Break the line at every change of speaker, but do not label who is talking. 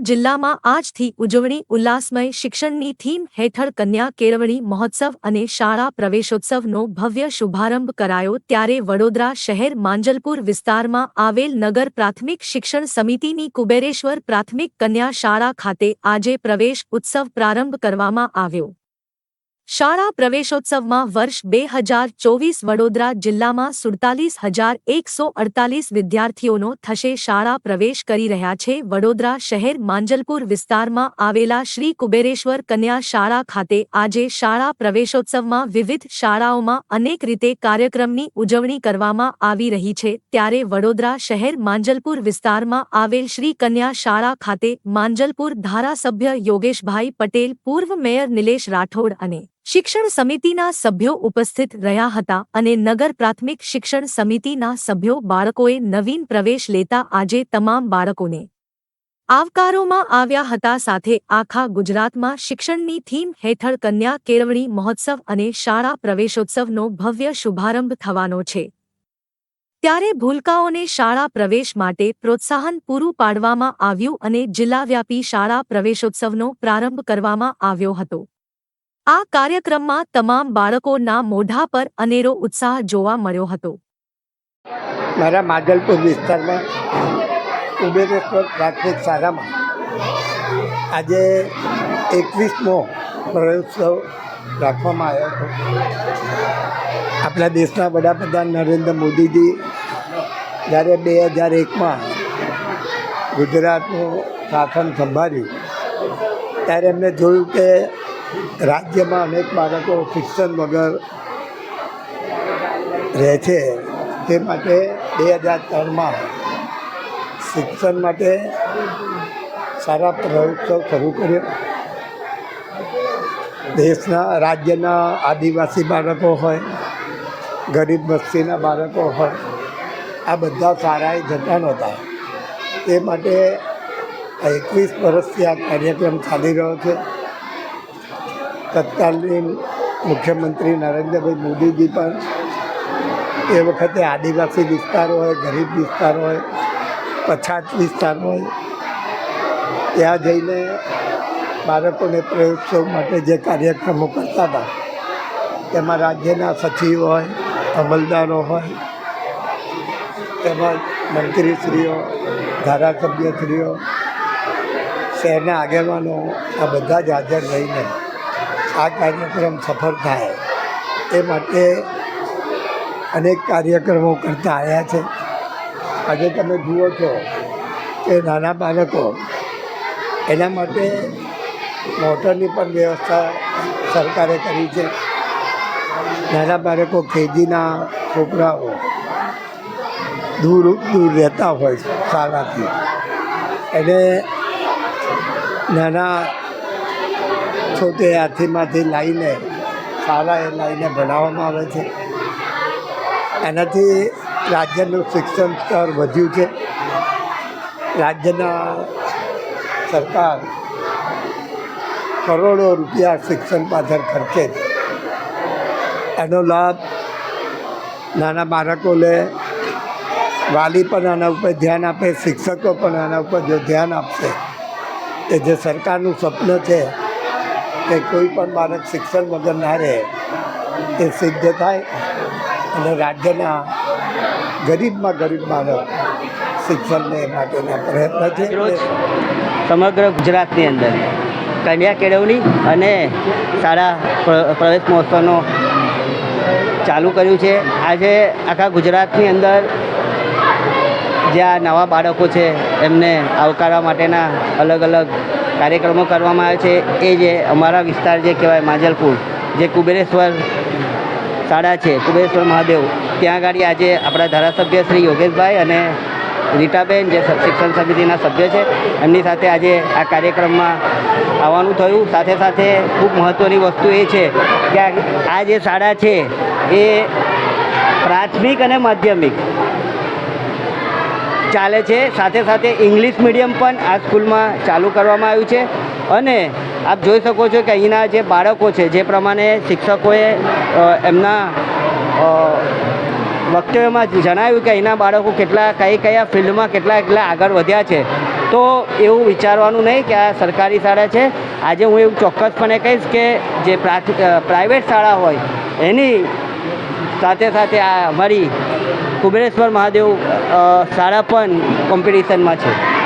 જિલ્લામાં આજથી ઉજવણી ઉલ્લાસમય શિક્ષણની થીમ હેઠળ કન્યા કેળવણી મહોત્સવ અને શાળા પ્રવેશોત્સવનો ભવ્ય શુભારંભ કરાયો ત્યારે વડોદરા શહેર માંજલપુર વિસ્તારમાં આવેલ નગર પ્રાથમિક શિક્ષણ સમિતિની કુબેરેશ્વર પ્રાથમિક કન્યા શાળા ખાતે આજે પ્રવેશ ઉત્સવ પ્રારંભ કરવામાં આવ્યો. શાળા પ્રવેશોત્સવમાં વર્ષ બે હજાર ચોવીસ વડોદરા જિલ્લામાં સુડતાલીસ હજાર એકસો અડતાલીસ વિદ્યાર્થીઓનો થશે શાળા પ્રવેશ કરી રહ્યા છે. વડોદરા શહેર માંજલપુર વિસ્તારમાં આવેલા શ્રી કુબેરેશ્વર કન્યા શાળા ખાતે આજે શાળા પ્રવેશોત્સવમાં વિવિધ શાળાઓમાં અનેક રીતે કાર્યક્રમની ઉજવણી કરવામાં આવી રહી છે. ત્યારે વડોદરા શહેર માંજલપુર વિસ્તારમાં આવેલ શ્રી કન્યા શાળા ખાતે માંજલપુર ધારાસભ્ય યોગેશભાઈ પટેલ, પૂર્વ મેયર નિલેશ રાઠોડ અને શિક્ષણ સમિતિના સભ્યો ઉપસ્થિત રહ્યા હતા અને નગર પ્રાથમિક શિક્ષણ સમિતિના સભ્યો બાળકોએ નવીન પ્રવેશ લેતા આજે તમામ બાળકોને આવકારોમાં આવ્યા હતા સાથે આખા ગુજરાતમાં શિક્ષણની થીમ હેઠળ કન્યા કેળવણી મહોત્સવ અને શાળા પ્રવેશોત્સવનો ભવ્ય શુભારંભ થવાનો છે. ત્યારે ભૂલકાઓને શાળા પ્રવેશ માટે પ્રોત્સાહન પૂરું પાડવામાં આવ્યું અને જિલ્લાવ્યાપી શાળા પ્રવેશોત્સવનો પ્રારંભ કરવામાં આવ્યો હતો. આ કાર્યક્રમમાં તમામ બાળકોના મોઢા પર અનેરો ઉત્સાહ જોવા મળ્યો હતો.
મારા માધલપુર વિસ્તારમાં ઉબેરેશ્વર પ્રાથમિક શાળામાં આજે એકવીસમો પ્રયોગોત્સવ રાખવામાં આવ્યો હતો. આપણા દેશના વડાપ્રધાન નરેન્દ્ર મોદીજી જ્યારે બે હજાર એકમાં ગુજરાતનું શાસન સંભાળ્યું, ત્યારે એમને જોયું કે રાજ્યમાં અનેક બાળકો શિક્ષણ વગર રહે છે. તે માટે બે હજાર ત્રણમાં શિક્ષણ માટે સારા પ્રયોગોત્સવ શરૂ કર્યો. દેશના, રાજ્યના આદિવાસી બાળકો હોય, ગરીબ વસ્તીના બાળકો હોય, આ બધા સારાએ જતા નહોતા તે માટે એકવીસ વર્ષથી આ કાર્યક્રમ ચાલી રહ્યો છે. તત્કાલીન મુખ્યમંત્રી નરેન્દ્રભાઈ મોદીજી પણ એ વખતે આદિવાસી વિસ્તાર હોય, ગરીબ વિસ્તાર હોય, પછાત વિસ્તાર હોય, ત્યાં જઈને બાળકોને પ્રયોગોત્સવ માટે જે કાર્યક્રમો કરતા હતા, તેમાં રાજ્યના સચિવ હોય અમલદારો હોય, તેમજ મંત્રીશ્રીઓ, ધારાસભ્યશ્રીઓ, શહેરના આગેવાનો આ બધા જ હાજર રહીને આ કાર્યક્રમ સફળ થાય એ માટે અનેક કાર્યક્રમો કરતા આવ્યા છે. આજે તમે જુઓ છો કે નાના બાળકો એના માટે મોટરની પણ વ્યવસ્થા સરકારે કરી છે. નાના બાળકો કેજીના છોકરાઓ દૂર દૂર રહેતા હોય છે શાળાથી. એને નાના છોટે હાથીમાંથી લાવીને શાળાએ લાવીને ભણાવવામાં આવે છે. એનાથી રાજ્યનું શિક્ષણ સ્તર વધ્યું છે. રાજ્યના સરકાર કરોડો રૂપિયા શિક્ષણ પાછળ ખર્ચે એનો લાભ નાના બાળકો લે, વાલી પણ આના ઉપર ધ્યાન આપે, શિક્ષકો પણ આના ઉપર જો ધ્યાન આપશે કે જે સરકારનું સ્વપ્ન છે કે કોઈ પણ બાળક શિક્ષણ વગર ના રહે, એ સિદ્ધ થાય. અને રાજ્યના ગરીબમાં ગરીબ બાળક શિક્ષણને માટેના પ્રયત્ન છે.
સમગ્ર ગુજરાતની અંદર કન્યા કેળવણી અને શાળા પ્ર- પ્રવેશ મહોત્સવનો ચાલુ કર્યું છે. આજે આખા ગુજરાતની અંદર જે આ નવા બાળકો છે, એમને આવકારવા માટેના અલગ અલગ કાર્યક્રમો કરવામાં આવે છે. એ જે અમારા વિસ્તાર જે કહેવાય માજલપુર, જે કુબેરેશ્વર શાળા છે, કુબેરેશ્વર મહાદેવ, ત્યાં આગળ આજે આપણા ધારાસભ્ય શ્રી યોગેશભાઈ અને રીટાબેન જે શિક્ષણ સમિતિના સભ્ય છે, એમની સાથે આજે આ કાર્યક્રમમાં આવવાનું થયું. સાથે સાથે ખૂબ મહત્ત્વની વસ્તુ એ છે કે આ- જે શાળા છે, એ પ્રાથમિક અને માધ્યમિક ચાલે છે. સાથે સાથે ઇંગ્લિશ મીડિયમ પણ આ સ્કૂલમાં ચાલુ કરવામાં આવ્યું છે. અને આપ જોઈ શકો છો કે અહીંના જે બાળકો છે, જે પ્રમાણે શિક્ષકોએ એમના વક્તવ્યમાં જણાવ્યું કે અહીંના બાળકો કેટલા, કઈ કયા ફિલ્ડમાં કેટલા કેટલા આગળ વધ્યા છે. તો એવું વિચારવાનું નહીં કે આ સરકારી શાળા છે. આજે હું એવું ચોક્કસપણે કહીશ કે જે પ્રાઇવેટ શાળા હોય, એની સાથે સાથે આ અમારી કુબેરેશ્વર મહાદેવ શાળા પણ કોમ્પિટિશનમાં છે.